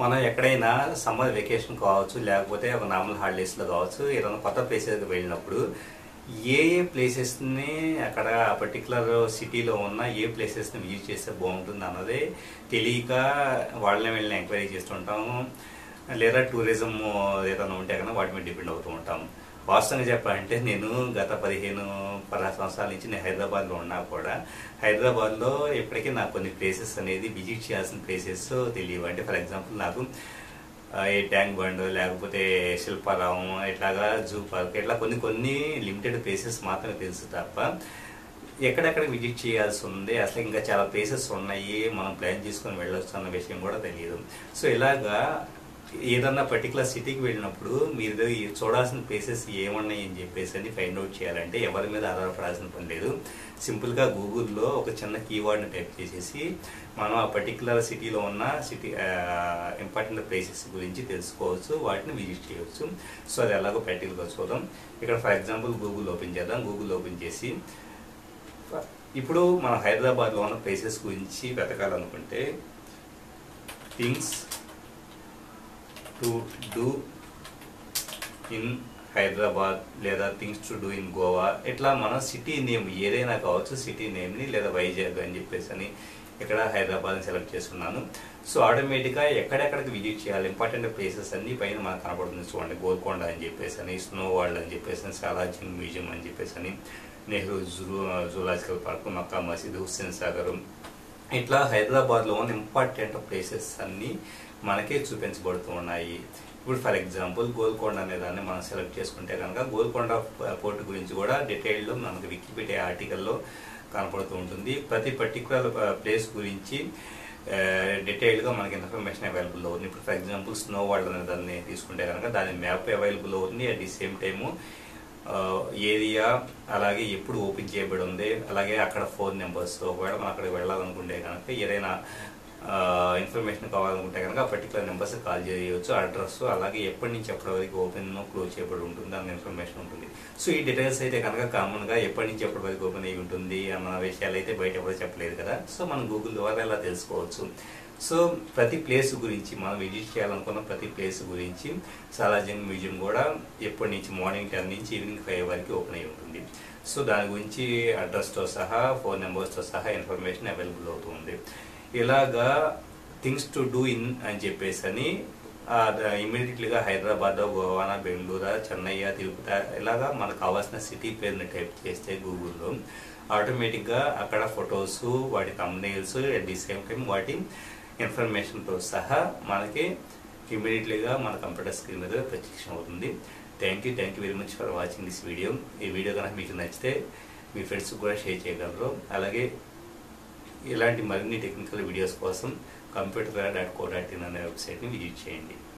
మనం ఎక్కడైనా summer vacation కావచ్చు లేకపోతే ఒక నార్మల్ హాలిడేస్లో కావచ్చు ఏదైనా కొత్త ప్లేసెస్కి వెళ్ళినప్పుడు ఏ ఏ ప్లేసెస్ని అక్కడ పర్టికులర్ సిటీలో ఉన్న ఏ ప్లేసెస్ని విజిట్ చేస్తే బాగుంటుంది అన్నది తెలియక వాళ్ళని వెళ్ళిన ఎంక్వైరీ చేస్తుంటాము. లేదా టూరిజం ఏదైనా ఉంటే కనుక వాటి మీద డిపెండ్ అవుతూ ఉంటాం వాస్తవంగా చెప్పాలంటే నేను గత పదిహేను పదహారు సంవత్సరాల నుంచి నేను హైదరాబాద్లో ఉన్నా కూడా హైదరాబాద్లో ఇప్పటికీ నాకు కొన్ని ప్లేసెస్ అనేది విజిట్ చేయాల్సిన ప్లేసెస్ తెలియవు. అంటే ఫర్ ఎగ్జాంపుల్ నాకు ఈ ట్యాంక్ బండ్ లేకపోతే శిల్పారామం ఇట్లాగా జూ పార్క్ ఇట్లా కొన్ని కొన్ని లిమిటెడ్ ప్లేసెస్ మాత్రమే తెలుసు తప్ప ఎక్కడెక్కడ విజిట్ చేయాల్సి ఉంది అసలు ఇంకా చాలా ప్లేసెస్ ఉన్నాయి మనం ప్లాన్ చేసుకొని వెళ్ళొచ్చు అన్న విషయం కూడా తెలియదు. సో ఇలాగా ఏదన్నా పర్టికులర్ సిటీకి వెళ్ళినప్పుడు మీరు చూడాల్సిన ప్లేసెస్ ఏమున్నాయి అని చెప్పేసి అని ఫైండ్ అవుట్ చేయాలంటే ఎవరి మీద ఆధారపడాల్సిన పని లేదు. సింపుల్గా గూగుల్లో ఒక చిన్న కీవర్డ్ని టైప్ చేసేసి మనం ఆ పర్టికులర్ సిటీలో ఉన్న సిటీ ఇంపార్టెంట్ ప్లేసెస్ గురించి తెలుసుకోవచ్చు వాటిని విజిట్ చేయవచ్చు. సో అది ఎలాగో ప్రాక్టికల్గా చూద్దాం. ఇక్కడ ఫర్ ఎగ్జాంపుల్ గూగుల్ ఓపెన్ చేద్దాం. గూగుల్ ఓపెన్ చేసి ఇప్పుడు మన హైదరాబాద్లో ఉన్న ప్లేసెస్ గురించి వెతకాలనుకుంటే things to do in Hyderabad లేదా things to do in Goa ఇట్లా మన సిటీ నేమ్ ఏదైనా కావచ్చు సిటీ నేమ్ని లేదా వైజాగ్ అని చెప్పేసి అని ఇక్కడ హైదరాబాద్ని సెలెక్ట్ చేసుకున్నాను. సో ఆటోమేటిక్గా ఎక్కడెక్కడికి విజిట్ చేయాలి ఇంపార్టెంట్ ప్లేసెస్ అన్ని పైన మనకు కనపడుతుంది చూడండి. గోల్కొండ అని చెప్పేసి అని స్నో వరల్డ్ అని చెప్పేసి అని సాలాజింగ్ మ్యూజియం అని చెప్పేసి అని Nehru zoo zoological park Mecca Masjid Hussain Sagar ఇట్లా హైదరాబాద్లో ఉన్న ఇంపార్టెంట్ ప్లేసెస్ అన్నీ మనకే చూపించబడుతూ ఉన్నాయి ఇప్పుడు ఫర్ ఎగ్జాంపుల్ గోల్కొండ అనే దాన్ని మనం సెలెక్ట్ చేసుకుంటే కనుక గోల్కొండ పోర్ట్ గురించి కూడా డీటెయిల్డ్ మనకు వికీపీడియా ఆర్టికల్లో కనపడుతూ ఉంటుంది. ప్రతి పర్టికులర్ ప్లేస్ uh, గురించి uh, డీటెయిల్గా మనకి ఇన్ఫర్మేషన్ అవైలబుల్ అవుతుంది ఇప్పుడు ఫర్ ఎగ్జాంపుల్ స్నో వరల్డ్ అనే దాన్ని తీసుకుంటే కనుక దాని మ్యాప్ అవైలబుల్ అవుతుంది at the same time area అలాగే ఎప్పుడు ఓపెన్ చేయబడి ఉంది. అలాగే అక్కడ ఫోన్ నెంబర్స్ ఒకవేళ మనం అక్కడికి వెళ్ళాలనుకుంటే కనుక ఏదైనా ఇన్ఫర్మేషన్ కావాలనుకుంటే కనుక ఆ పర్టికులర్ నెంబర్స్ కాల్ చేయవచ్చు అడ్రస్ అలాగే ఎప్పటి నుంచి ఎప్పటి వరకు ఓపెన్ క్లోజ్ చేయబడి ఉంటుంది అన్న ఇన్ఫర్మేషన్ ఉంటుంది. సో ఈ డీటెయిల్స్ అయితే కనుక కామన్గా ఎప్పటి నుంచి ఎప్పటి వరకు ఓపెన్ అయ్యి ఉంటుంది అన్న విషయాలు అయితే బయట ఎవరు చెప్పలేదు కదా. సో మనం గూగుల్ ద్వారా ఇలా తెలుసుకోవచ్చు? సో ప్రతి ప్లేస్ గురించి మనం విజిట్ చేయాలనుకున్న ప్రతి ప్లేస్ గురించి సాలార్జంగ్ మ్యూజియం కూడా ఎప్పటి నుంచి మార్నింగ్ టెన్ నుంచి ఈవినింగ్ ఫైవ్ వరకు ఓపెన్ అయి ఉంటుంది. సో దాని గురించి అడ్రస్తో సహా ఫోన్ నెంబర్స్తో సహా ఇన్ఫర్మేషన్ అవైలబుల్ అవుతుంది ఇలాగా థింగ్స్ టు డూ ఇన్ అని చెప్పేసి అని ఇమీడియట్లీగా హైదరాబాద్ గోవానా బెంగళూరు చెన్నై తిరుపతి ఇలాగా మనకు కావాల్సిన సిటీ పేరుని టైప్ చేస్తే గూగుల్లో ఆటోమేటిక్గా అక్కడ ఫొటోస్ వాటి thumbnails at the same time వాటి ఇన్ఫర్మేషన్తో సహా మనకి ఇమీడియట్లీగా మన కంప్యూటర్ స్క్రీన్ మీద ప్రత్యక్షం అవుతుంది. Thank you thank you very much for watching this video ఈ వీడియో కనుక మీకు నచ్చితే మీ ఫ్రెండ్స్కి కూడా షేర్ చేయగలరు. అలాగే ఇలాంటి మరిన్ని టెక్నికల్ వీడియోస్ కోసం computer dot co dot in అనే వెబ్సైట్ని విజిట్ చేయండి.